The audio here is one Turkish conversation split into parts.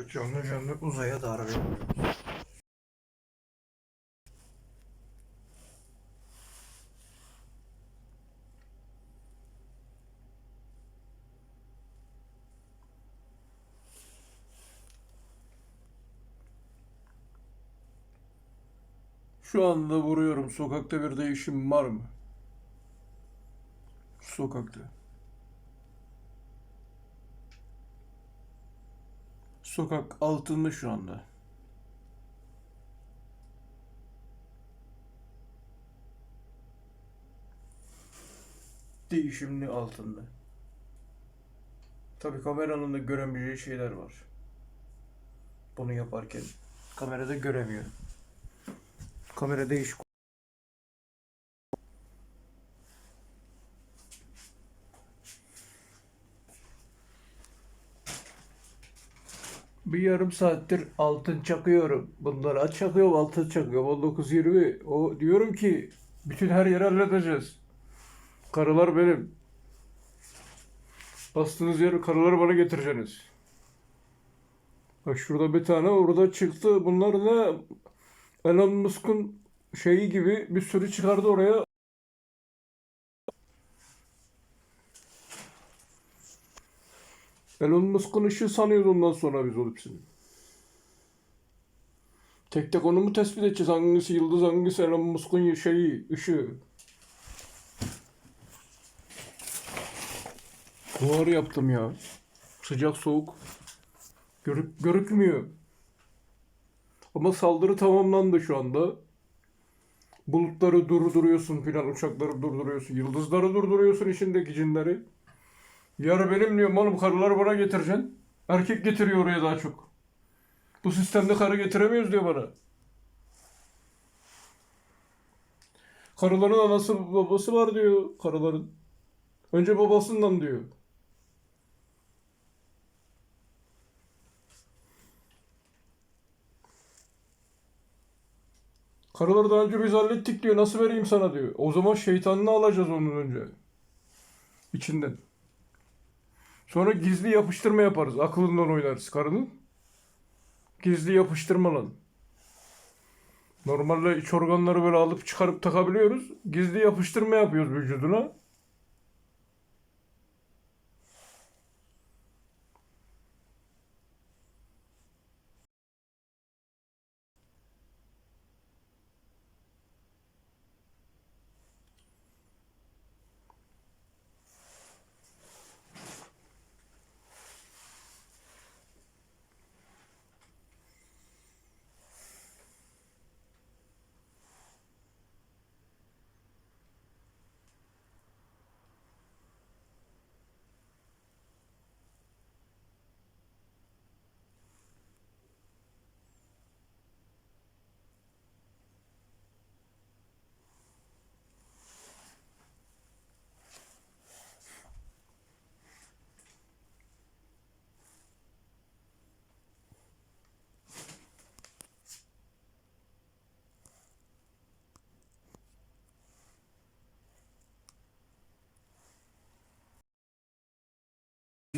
Evet canlı canlı uzaya darbe. Şu anda vuruyorum. Sokakta bir değişim var mı? Sokakta. Sokak altında şu anda. Değişimli altında. Tabii kameranın da göremeyeceği şeyler var. Bunu yaparken kamerada göremiyor. Kamera değişik. Bir yarım saattir altın çakıyorum. Bunları aç çakıyorum, altın çakıyorum. 19-20. O diyorum ki bütün her yeri halledeceğiz. Karılar benim. Bastığınız yeri karıları bana getireceksiniz. Bak şurada bir tane orada çıktı. Bunlar ne? Elon Musk'un şeyi gibi bir sürü çıkardı oraya. Elon Musk'un ışığı sanıyoruz ondan sonra biz o hepsini. Tek tek onu mu tespit edeceğiz? Hangisi yıldız, hangisi Elon Musk'un şeyi, ışığı? Buhar yaptım ya. Sıcak soğuk. Görük, görükmüyor. Ama saldırı tamamlandı şu anda. Bulutları durduruyorsun filan, uçakları durduruyorsun, yıldızları durduruyorsun içindeki cinleri. Yarı benim diyorum oğlum karıları bana getireceksin. Erkek getiriyor oraya daha çok. Bu sistemde karı getiremiyoruz diyor bana. Karıların anası babası var diyor karıların. Önce babasından diyor. Karıları daha önce biz hallettik diyor. Nasıl vereyim sana diyor. O zaman şeytanını alacağız onun önce. İçinden. Sonra gizli yapıştırma yaparız. Aklından oynarız karının. Gizli yapıştırma lan. Normalde iç organları böyle alıp çıkarıp takabiliyoruz. Gizli yapıştırma yapıyoruz vücuduna.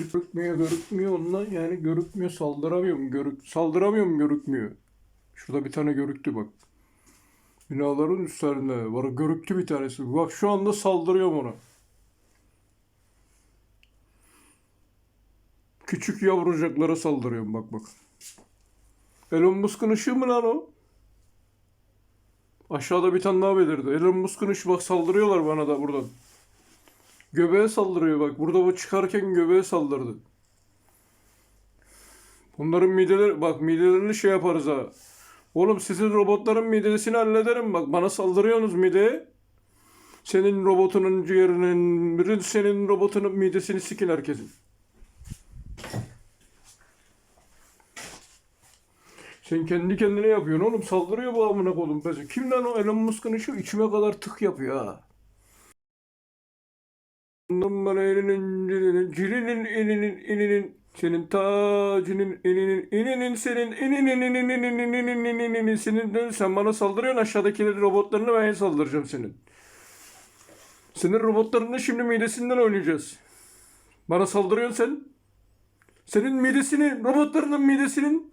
Görükmüyor, görükmüyor onunla yani görükmüyor, saldıramıyorum, görük, saldıramıyorum, görükmüyor. Şurada bir tane görüktü bak. Binaların üstlerinde var, görüktü bir tanesi. Bak şu anda saldırıyorum ona. Küçük yavrucaklara saldırıyorum bak bak. Elon Musk'un ışığı mı lan o? Aşağıda bir tane daha belirdi. Elon Musk'un ışığı bak saldırıyorlar bana da buradan. Göbeğe saldırıyor bak. Burada bu çıkarken göbeğe saldırdı. Bunların mideleri bak midelerini şey yaparız ha. Oğlum sizin robotların midesini hallederim bak. Bana saldırıyorsunuz mideye. Senin robotunun ciğerinin, birin senin robotunun midesini sikin herkesin. Sen kendi kendine yapıyorsun oğlum. Saldırıyor bu amına kodum pezi. Kim lan o Elon Musk'ın işi içime kadar tık yapıyor ha. Bundan bana elinin cilinin, cilinin elinin elinin senin tacının elinin elinin senin elinin elinin elinin elinin senin sen bana saldırıyorsun aşağıdakileri robotlarına ben saldıracağım senin. Senin robotlarını şimdi midesinden oynayacağız. Bana saldırıyorsun sen. Senin midesini, robotlarının midesinin,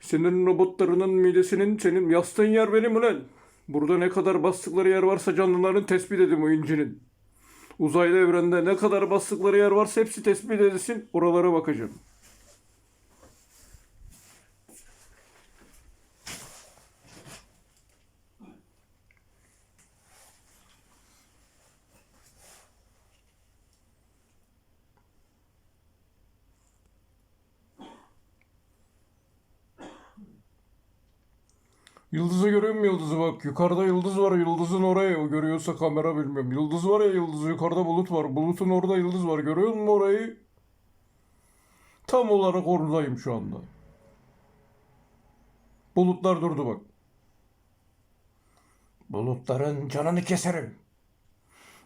senin robotlarının midesinin, senin yastığın yer benim ulan. Burada ne kadar bastıkları yer varsa canlıların tespit edin o incinin. Uzaylı evrende ne kadar bastıkları yer varsa hepsi tespit edilsin. Oralara bakacağım. Yıldızı görüyor musun yıldızı bak yukarıda yıldız var yıldızın oraya o görüyorsa kamera bilmiyorum. Yıldız var ya yıldız yukarıda bulut var bulutun orada yıldız var görüyor musun orayı? Tam olarak oradayım şu anda. Bulutlar durdu bak. Bulutların canını keserim.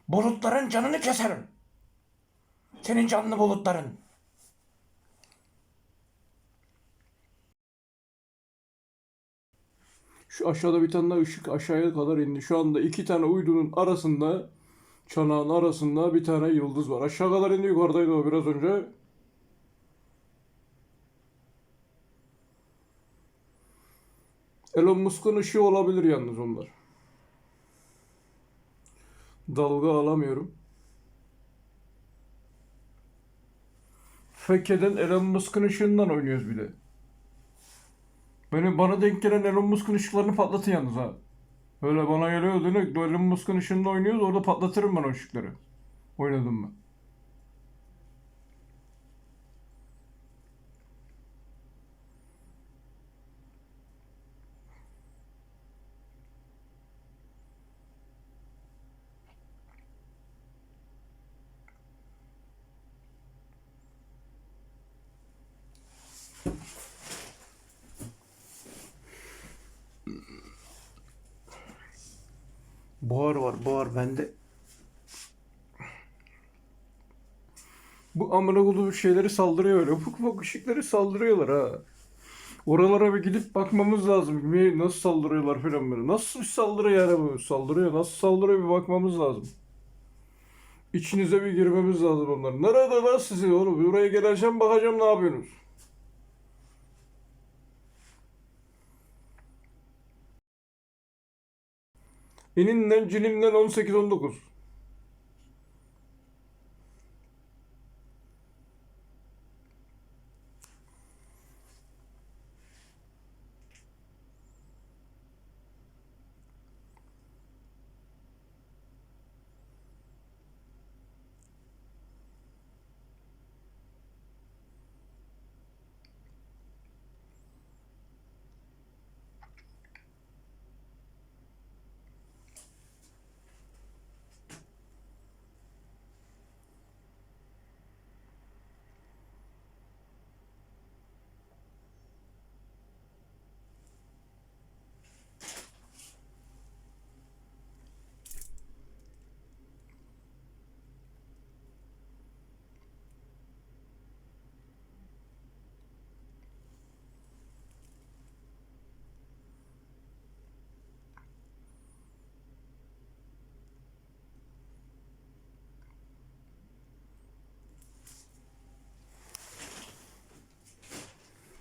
Bulutların canını keserim. Senin canlı bulutların. Şu aşağıda bir tane daha ışık aşağıya kadar indi. Şu anda iki tane uydunun arasında çanağın arasında bir tane yıldız var. Aşağı kadar indi yukarıdaydı o biraz önce. Elon Musk'un ışığı olabilir yalnız onlar. Dalga alamıyorum. Fekke'den Elon Musk'un ışığından oynuyoruz bir de. Benim bana denk gelen Elon Musk'un ışıklarını patlatın yalnız ha. Öyle bana geliyor dönük. Elon Musk'un ışığında oynuyoruz. Orada patlatırım ben o ışıkları. Oynadım mı? Buhar var, buhar bende. Bu amına koyduğum şeyleri saldırıyor öyle. Ufuk ufuk ışıkları saldırıyorlar ha. Oralara bir gidip bakmamız lazım. Nasıl saldırıyorlar falan böyle. Nasıl bir saldırı yani bu? Saldırıyor. Nasıl saldırıyor bir bakmamız lazım. İçinize bir girmemiz lazım onların. Nerede lan sizi oğlum? Buraya geleceğim bakacağım ne yapıyorsunuz? Eninden cininden 18-19.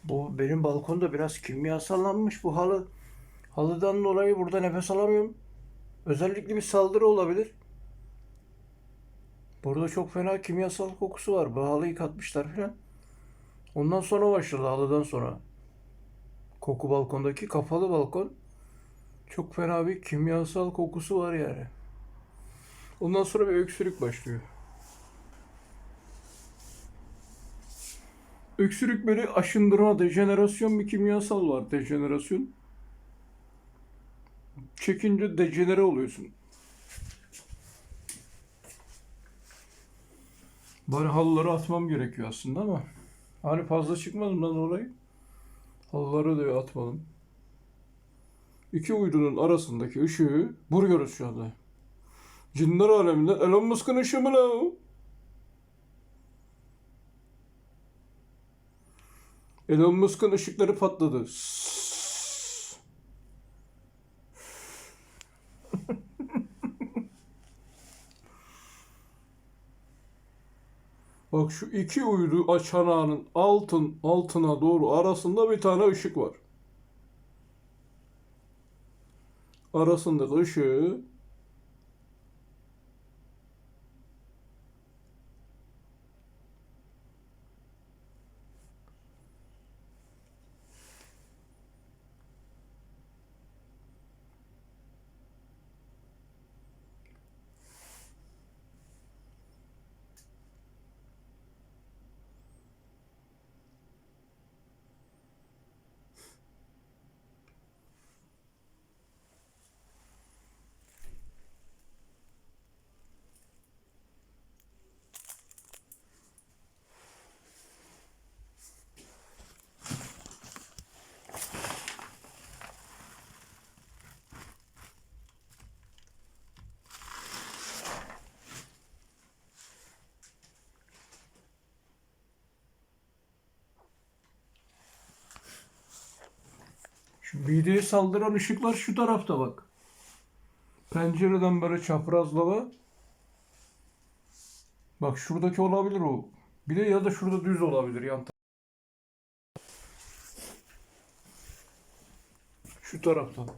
Bu benim balkonda biraz kimyasallanmış bu halı. Halıdan dolayı burada nefes alamıyorum. Özellikle bir saldırı olabilir. Burada çok fena kimyasal kokusu var. Bu halıyı katmışlar falan. Ondan sonra başladı halıdan sonra. Koku balkondaki kapalı balkon. Çok fena bir kimyasal kokusu var yani. Ondan sonra bir öksürük başlıyor. Öksürük böyle aşındırma, dejenerasyon bir kimyasal var. Dejenerasyon. Çekince dejenere oluyorsun. Bari halıları atmam gerekiyor aslında ama hani fazla çıkmadığından dolayı halıları da atmadım. İki uydunun arasındaki ışığı vuruyoruz şu anda. Cinler aleminde Elon Musk'ın ışığı mı lan o? Elon Musk'ın ışıkları patladı. Bak şu iki uydu açanağının altın altına doğru arasında bir tane ışık var. Arasındaki ışığı Şu mideye saldıran ışıklar şu tarafta bak. Pencereden böyle çaprazlama. Bak şuradaki olabilir o. Bir de ya da şurada düz olabilir yan. Şu taraftan.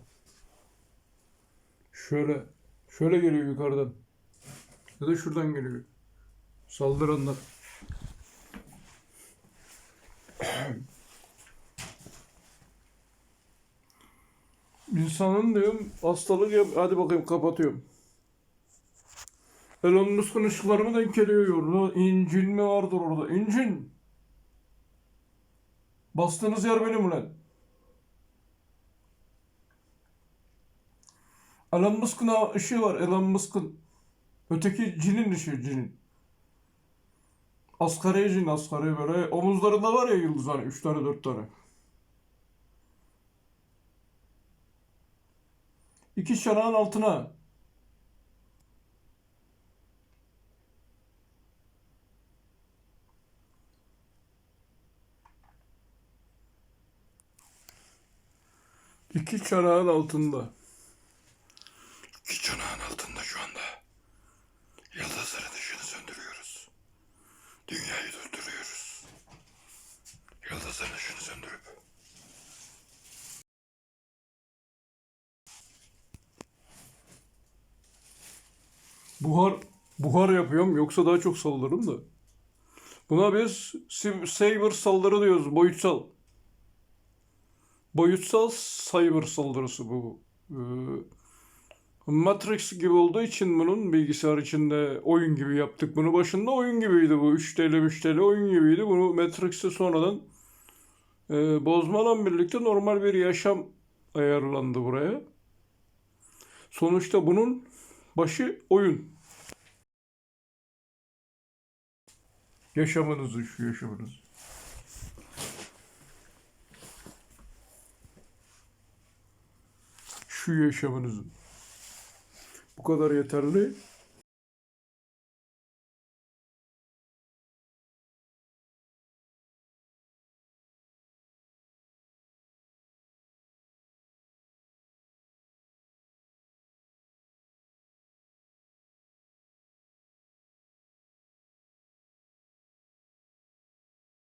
Şöyle. Şöyle geliyor yukarıdan. Ya da şuradan geliyor. Saldıranlar. İnsanın diyorum hastalığı yap. Hadi bakayım kapatıyorum. Elon Musk'un ışıkları mı denk geliyor? İncil mi vardır orada? İncil. Bastığınız yer benim ulan. Elon Musk'un ışığı var. Elon Musk'un. Öteki cinin ışığı cinin. Asgari cin asgari böyle. Omuzlarında var ya yıldız hani. Üç tane dört tane. İki çanağın altına. İki çanağın altında. İki çanağın Buhar buhar yapıyorum yoksa daha çok saldırırım da. Buna biz cyber saldırı diyoruz. Boyutsal. Boyutsal cyber saldırısı bu. Ee, Matrix gibi olduğu için bunun bilgisayar içinde oyun gibi yaptık. Bunu başında oyun gibiydi bu. 3 TL 3 TL oyun gibiydi. Bunu Matrix'te sonradan e, bozmadan birlikte normal bir yaşam ayarlandı buraya. Sonuçta bunun başı oyun. Yaşamınızı şu yaşamınız. Şu yaşamınızı. Bu kadar yeterli.